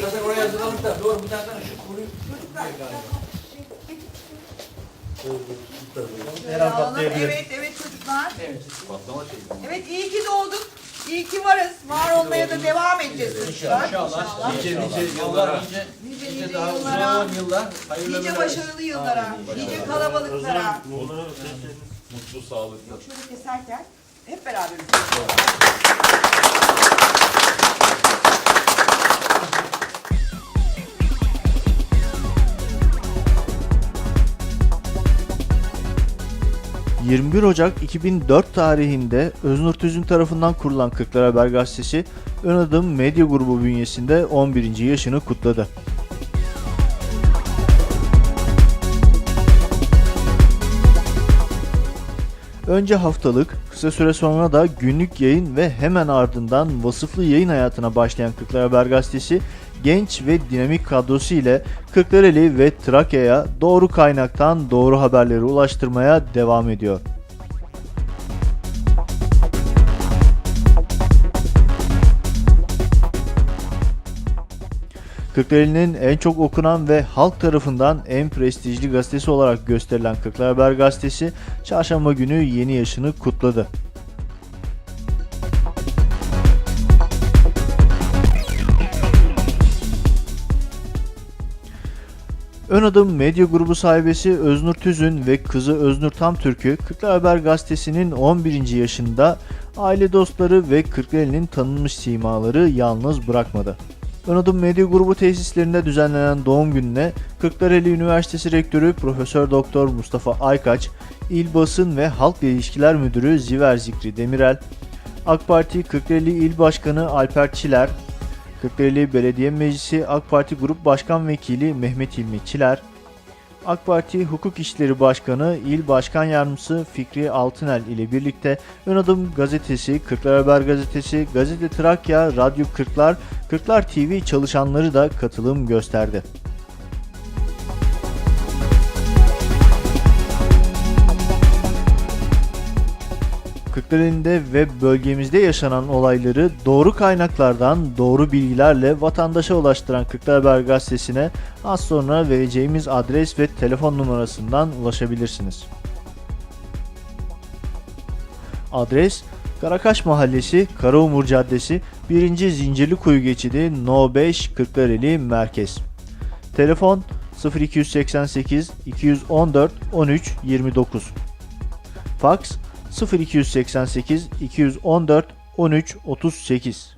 Zaten oraya yazılalım da doğru bir taraftan şu konuyu Her an patlayabilir. Evet evet çocuklar. Evet. Patlama şeyi. Evet iyi ki doğduk. İyi ki varız. Var olmaya da devam edeceğiz çocuklar. İnşallah. Nice nice yıllar, nice, Nice nice nice daha yıllara. uzun yıllar. Hayırlı Nice başarılı yıllara. Nice kalabalıklara. Mutlu, sağlıklı. Şöyle keserken hep beraber. 21 Ocak 2004 tarihinde Öznur Tüzün tarafından kurulan Kırklar Haber Gazetesi Ön Adım Medya Grubu bünyesinde 11. yaşını kutladı. Önce haftalık, kısa süre sonra da günlük yayın ve hemen ardından vasıflı yayın hayatına başlayan Kırklar Haber Gazetesi genç ve dinamik kadrosu ile Kırklareli ve Trakya'ya doğru kaynaktan doğru haberleri ulaştırmaya devam ediyor. Kırklareli'nin en çok okunan ve halk tarafından en prestijli gazetesi olarak gösterilen Kırklar Haber Gazetesi çarşamba günü yeni yaşını kutladı. Ön Adım Medya Grubu sahibesi Öznur Tüzün ve kızı Öznur Tamtürk'ü Kırklar Haber Gazetesi'nin 11. yaşında aile dostları ve Kırklareli'nin tanınmış simaları yalnız bırakmadı. Ön Adım Medya Grubu tesislerinde düzenlenen doğum gününe Kırklareli Üniversitesi Rektörü Profesör Doktor Mustafa Aykaç, İl Basın ve Halk İlişkiler Müdürü Ziver Zikri Demirel, AK Parti Kırklareli İl Başkanı Alper Çiler, Kırklareli Belediye Meclisi AK Parti Grup Başkan Vekili Mehmet İlmi Çiler, AK Parti Hukuk İşleri Başkanı İl Başkan Yardımcısı Fikri Altınel ile birlikte Ön Adım Gazetesi, Kırklar Haber Gazetesi, Gazete Trakya, Radyo Kırklar, Kırklar TV çalışanları da katılım gösterdi. Kırklareli'nde ve bölgemizde yaşanan olayları doğru kaynaklardan doğru bilgilerle vatandaşa ulaştıran Kırklar Haber Gazetesi'ne az sonra vereceğimiz adres ve telefon numarasından ulaşabilirsiniz. Adres Karakaş Mahallesi, Karaumur Caddesi, 1. Zincirlikuyu geçidi No 5 Kırklareli Merkez. Telefon 0288 214 13 29. Fax 0288 214 13 38